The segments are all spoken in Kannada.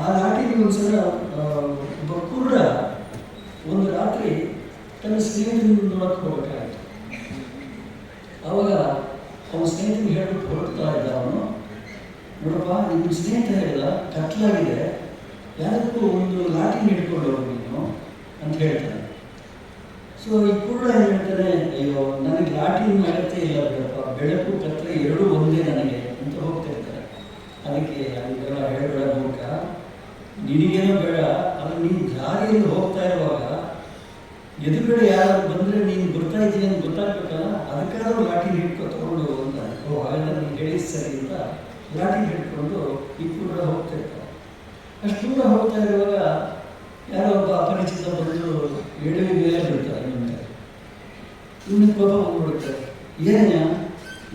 ಆ ರಾತ್ರಿ ಒಂದ್ಸಲ ಒಬ್ಬ ಕುರ್ರ ಒಂದು ರಾತ್ರಿ ತನ್ನ ಸ್ನೇಹಿತನ ನೋಡಕ್ಕೆ ಹೋಗಬೇಕಾಯ್ತು. ಅವಾಗ ಅವನ ಸ್ನೇಹಿತನಿಗೆ ಹೇಳ್ಬಿಟ್ಟು ಹೊರಡ್ತಾ ಇದ್ದ ಅವನು, ನೋಡಪ್ಪ ನಿಮ್ಮ ಸ್ನೇಹಿತ ಹೇಳಿದ ಕತ್ಲಾಗಿದೆ ಯಾರಕ್ಕೂ ಒಂದು ಲಾಟಿ ಹಿಡ್ಕೊಂಡು ಹೋಗಿ ನೀನು ಅಂತ ಹೇಳ್ತಾನೆ. ಸೊ ಈ ಏನು ಹೇಳ್ತಾನೆ, ಅಯ್ಯೋ, ನನಗೆ ಲಾಟಿನ ಅಗತ್ಯ ಇಲ್ಲ ಬಿಡಪ್ಪ, ಬೆಳಕು, ಕತ್ಲೆ ಎರಡೂ ಒಂದೇ ನನಗೆ ಅಂತ ಹೋಗ್ತಾ ಇರ್ತಾರೆ. ಅದಕ್ಕೆ ಅದಕ್ಕೆಲ್ಲ ಹೇಳಬೇಡ ಮೂರ್ಖ ನಿನಗೇನೋ ಬೇಡ. ಅದು ನೀನು ದಾರಿಯಲ್ಲಿ ಹೋಗ್ತಾ ಇರುವಾಗ ಎದುರುಗಡೆ ಯಾರು ಬಂದರೆ ನೀನು ಬರ್ತಾ ಇದ್ದೀನಿ ಅಂತ ಗೊತ್ತಾಗ್ಬೇಕಲ್ಲ? ಅದಕ್ಕಾದ್ರೂ ಲಾಠಿ ಹಿಡ್ಕೊ ತಗೊಂಡು ಅಂತ. ಓ, ಹಾಗಾದ್ರೆ ನೀನು ಹೇಳಿ ಸರಿ ಅಂತ ಲಾಠಿ ಹಿಡ್ಕೊಂಡು ಕೂಡ ಹೋಗ್ತಾ ಇರ್ತಾರೆ. ಅಷ್ಟು ದೂರ ಹೋಗ್ತಾ ಇರುವಾಗ ಯಾರೋ ಒಬ್ಬ ಅಪರಿಚಿತ ಬಂದು ಮೇಲೆ ಬಿಡ್ತಾರೆ ನಿಮಗೆ ಇನ್ನು ಕೋಪ ಹೋಗ್ಬಿಡುತ್ತೆ ಏನ,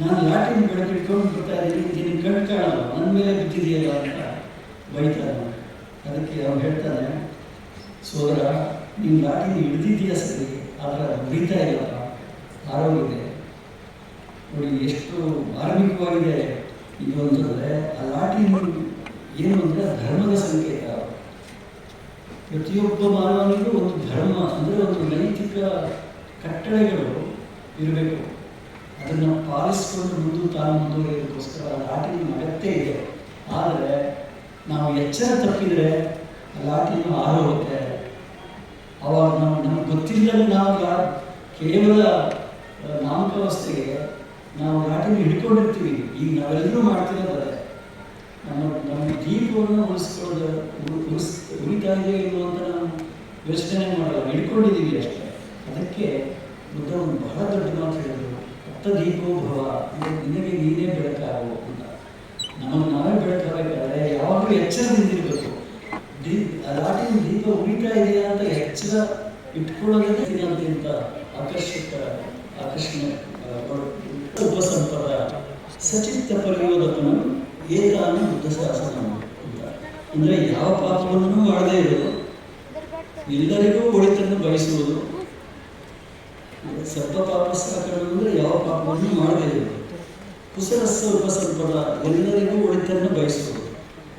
ನಾನು ಲಾಟಿನ ಬೆಳಕಿಟ್ಕೊಂಡು ಬರ್ತಾ ಇದ್ದೀನಿ, ನಿನ್ನ ಕಣ್ ಕಾಣಲ್ಲ ನನ್ನ ಮೇಲೆ ಬಿದ್ದಿದೆಯಲ್ಲ ಅಂತ ಬೈತಾನೆ ಅದಕ್ಕೆ ಅವ್ರು ಹೇಳ್ತಾನೆ, ಸೋದರ ನೀವು ಲಾಟಿನ ಹಿಡಿದಿದೆಯಾ ಸರಿ? ಆದರೆ ಅದು ಇಲ್ಲ. ಆರೋಗ್ಯ ಇದೆ. ನೋಡಿ, ಎಷ್ಟು ಮಾರ್ಮಿಕವಾಗಿದೆ ಇದು ಅಂತಂದರೆ ಆ ಲಾಟಿ ಏನು ಅಂದರೆ ಧರ್ಮದ ಸಂಕೇತ. ಪ್ರತಿಯೊಬ್ಬ ಮಾನವನಿಗೂ ಒಂದು ಧರ್ಮ ಅಂದರೆ ಒಂದು ನೈತಿಕ ಕಟ್ಟಳೆಗಳು ಇರಬೇಕು. ಅದನ್ನು ಪಾಲಿಸಿಕೊಂಡು ಮುಂದೆ ತಾನು ಮುಂದುವರಿಯೋದಕ್ಕೋಸ್ಕರ ಲಾಟಿನ ಅಗತ್ಯ ಇದೆ. ಆದರೆ ನಾವು ಎಚ್ಚರ ತಪ್ಪಿದರೆ ಲಾಟಿನ ಆರೋಗುತ್ತೆ ಅವಾಗ ನಾವು ನಮ್ಗೆ ಗೊತ್ತಿಲ್ಲದೆ ನಾವು ಕೇವಲ ನಾಮಕ ನಾಮಕಾವಸ್ಥೆಗೆ ನಾವು ಲಾಟಿನ ಹಿಡ್ಕೊಂಡಿರ್ತೀವಿ. ಈಗ ನಾವೆಲ್ಲರೂ ಮಾಡ್ತಿರೋದೇ ನಮ್ಮ ನಮ್ಮ ದೀಪವನ್ನು ಉಳಿಸ್ಕೊಳ್ಳೋದು ಉಳಿಸ್ ಉಳಿತಾ ಅಂತ ನಾವು ಯೋಚನೆ ಮಾಡಲ್ಲ, ಹಿಡ್ಕೊಂಡಿದ್ದೀವಿ ಅಷ್ಟೇ. ಅದಕ್ಕೆ ಬುದ್ಧ ಒಂದು ಬಹಳ ದೊಡ್ಡ ಮಾತು ಹೇಳಿದ್ರು. ಅತ್ತ ದೀಪೋ ಭವ ನಿನಗೆ ನೀನೇ ಬೆಳಕಾಗು ಅಂತ ನಮಗೆ ನಾವೇ ಬೆಳಕಾಗಬೇಕಾದ್ರೆ ಯಾವಾಗಲೂ ಎಚ್ಚರದಿಂದಿರಬೇಕು ದೀ ಲಾಟಿನ ದೀಪ ಉಳಿತಾ ಇದೆಯಾ ಅಂತ ಎಚ್ಚರ ಇಟ್ಕೊಳ್ಳೋದೇ ಅಂತ ಆಕರ್ಷಕ ಆಕರ್ಷಣೆ ಉಪಸಂಪದ ಸಚಿತ್ತ ಪರಿಯೋದಕನು ಏಕಾನ ಬುದ್ಧ ಶಾಸನ ಅಂತ. ಅಂದರೆ ಯಾವ ಪಾತ್ರವನ್ನು ಮಾಡದೇ ಇರೋದು. ಎಲ್ಲರಿಗೂ ಒಳಿತನ್ನು ಬಯಸುವುದು ಸರ್ವ ಪಾಪ ಸಾಕರು ಅಂದರೆ ಯಾವ ಪಾಪವನ್ನು ಮಾಡದೇ ಇರೋದು. ಕುಸರಸ್ಸ ಉಪಸಂಪದ ಎಲ್ಲರಿಗೂ ಒಳಿತನ್ನು ಬಯಸುವುದು.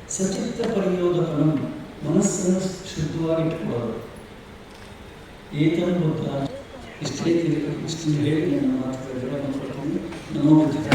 ಸಚಿತ್ತ ಪರಿಯೋದಕನು ಮನಸ್ಸನ್ನು ಶುದ್ಧವಾಗಿಟ್ಟುಕೊಳ್ಳೋದು ಏತನ ಬುದ್ಧ ಇಷ್ಟೇ ತಿಳಿ ಇಷ್ಟು ಹೇಳಿ ನನ್ನ ಮಾತುಗಳಿಗೆ ನಮೋ ಬುದ್ಧ